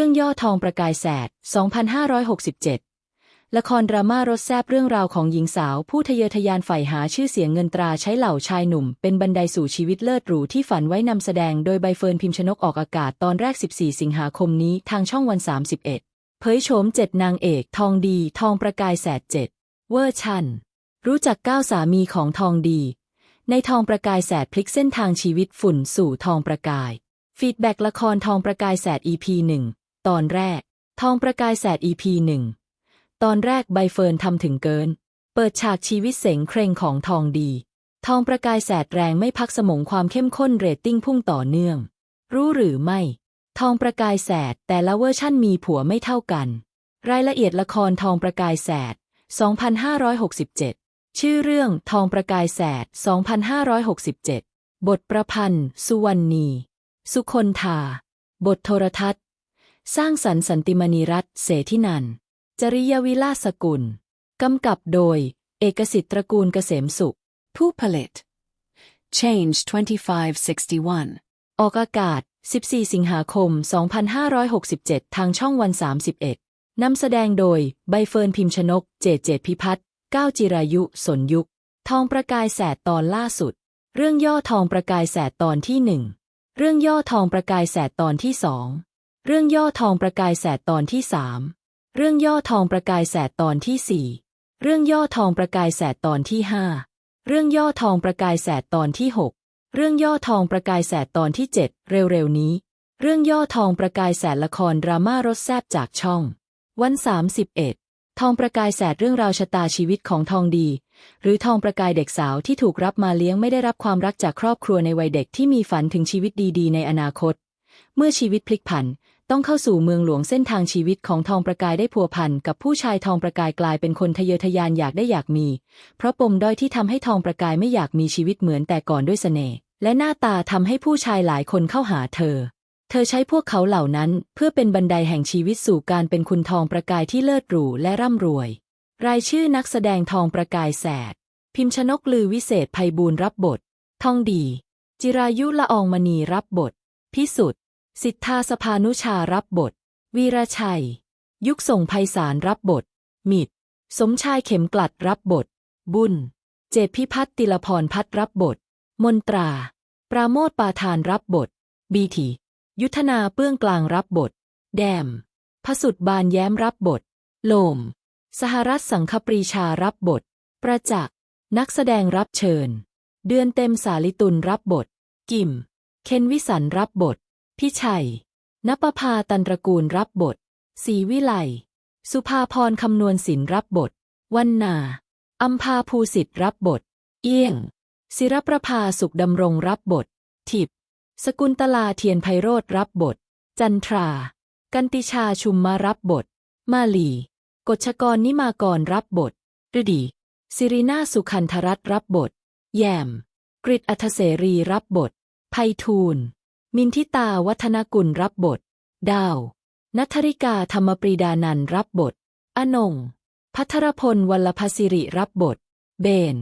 รื่องย่อทองประกายแสด 2567 ละครดราม่ารสแซบเรื่องราวของหญิงสาว ผู้ทะเยอทะยานใฝ่หาชื่อเสียงเงินตราใช้เหล่าชายหนุ่ม เป็นบันไดสู่ชีวิตเลิศหรูที่ฝันไว้นำแสดงโดยใบเฟิร์นพิมพ์ชนกออกอากาศตอนแรก 14 สิงหาคมนี้ทางช่องวัน 31 เผยโฉมเจ็ดนางเอก ทองดี ทองประกายแสดเจ็ดเวอร์ชันรู้จักก้าวสามีของทองดี ในทองประกายแสดพลิกเส้นทางชีวิตฝุ่นสู่ทองประกายฟีดแบ็กละครทองประกายแสด EP หนึ่ง ตอนแรก ทองประกายแสด EP หนึ่ง ตอนแรกใบเฟิร์นทำถึงเกิน เปิดฉากชีวิตเสงเครงของทองดี ทองประกายแสดแรงไม่พักสมองความเข้มข้นเรตติ้งพุ่งต่อเนื่อง รู้หรือไม่ ทองประกายแสดแต่ละเวอร์ชั่นมีผัวไม่เท่ากัน รายละเอียดละครทองประกายแสด 2567 ชื่อเรื่องทองประกายแสด 2567 บทประพันธ์ สุวรรณี สุคนธา บทโทรทัศน์ สร้างสรรค์สันติมณีรัตน์เสธินัน จริยวิลาสกุล กำกับโดย เอกสิทธิ์ตระกูลเกษมสุข ผู้ผลิต Change 2561 ออกอากาศ 14 สิงหาคม 2567 ทางช่องวัน 31 นำแสดงโดย ใบเฟิร์นพิมพ์ชนก เจเจพิพัฒน์ก้าวจิรายุ สนยุค ทองประกายแสดตอนล่าสุด เรื่องย่อทองประกายแสดตอนที่หนึ่ง เรื่องย่อทองประกายแสดตอนที่สอง เรื่องย่อทองประกายแสดตอนที่สามเรื่องย่อทองประกายแสดตอนที่สี่เรื่องย่อทองประกายแสดตอนที่ห้าเรื่องย่อทองประกายแสดตอนที่หกเรื่องย่อทองประกายแสดตอนที่เจ็ดเร็วๆนี้ เรื่องย่อทองประกายแสดละครดราม่ารสแซบจากช่อง วัน31ทองประกายแสดเรื่องราวชะตาชีวิตของทองดี หรือทองประกายเด็กสาวที่ถูกรับมาเลี้ยงไม่ได้รับความรักจากครอบครัวในวัยเด็กที่มีฝันถึงชีวิตดีๆ ในอนาคต เมื่อชีวิตพลิกผัน ต้องเข้าสู่เมืองหลวงเส้นทางชีวิตของทองประกายได้พัวพันกับผู้ชายทองประกายกลายเป็นคนทะเยอทะยานอยากได้อยากมี เพราะปมด้อยที่ทำให้ทองประกายไม่อยากมีชีวิตเหมือนแต่ก่อนด้วยเสน่ห์และหน้าตาทำให้ผู้ชายหลายคนเข้าหาเธอ เธอใช้พวกเขาเหล่านั้นเพื่อเป็นบันไดแห่งชีวิตสู่การเป็นคุณทองประกายที่เลิศหรูและร่ำรวย รายชื่อนักแสดงทองประกายแสด พิมพ์ชนกลือวิเศษภัยบูรณ์รับบท ทองดี จิรายุละอองมณีรับบท พิสุทธิ์ สิทธาสภานุชารับบท วีระชัย ยุคส่งไพศาลรับบท มิด สมชายเข็มกลัดรับบท บุญ เจพิพัฒติลพรพัฒรับบท มนตรา ปราโมทปาทานรับบท บีทียุทธนาเปื้องกลางรับบท แดม พสุดบานแย้มรับบท โลม สหรัฐสังคปรีชารับบท ประจักษ์ นักแสดงรับเชิญ เดือนเต็มสาลิตุลรับบท กิม เคนวิสันรับบท พิชัยนปภาตันตระกูลรับบทศรีวิไล สุภาพรคำนวณศิลรับบท วันนา อัมพาภูสิทธิ์รับบท เอี้ยง ศิรประภาสุขดำรงรับบท ทิพสกุลตลาเทียนไพโรธรับบท จันทรา กันติชาชุมมารับบท มาลี กฎชกรนิมากรรับบทฤดี สิรินาสุขันธรัตน์รับบท แยม กริตอัธเสรีรับบท ไพฑูรย์ มินทิตาวัฒนกุลรับบท ดาว นัทธริกาธรรมปรีดานันรับบท อนง พัทรพลวัลภศิริรับบท เบน